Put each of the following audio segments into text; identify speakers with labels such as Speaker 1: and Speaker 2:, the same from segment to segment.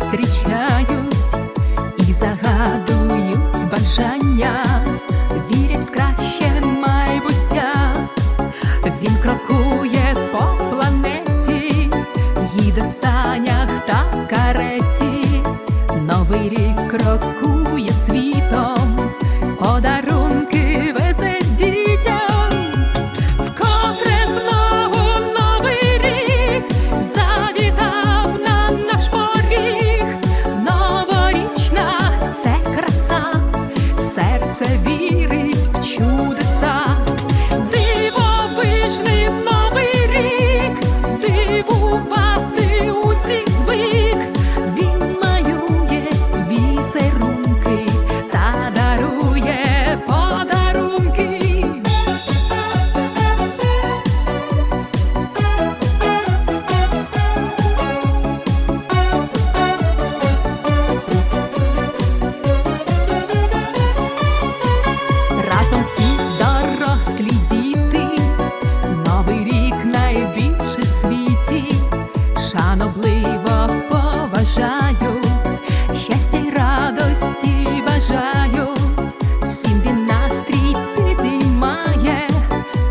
Speaker 1: зустрічають і загадують бажання, вірять в краще майбуття, він крокує по планеті, їде в санях та кареті, новий рік крокує світом. Подарує se vide. щастя й радості бажають, всім він настрій підіймає,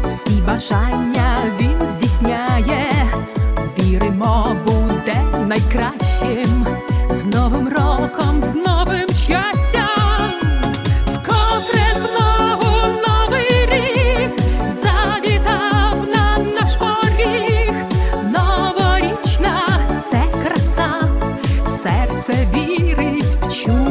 Speaker 1: всі бажання він здійсняє, віримо, буде найкращим. З новим роком. хочу.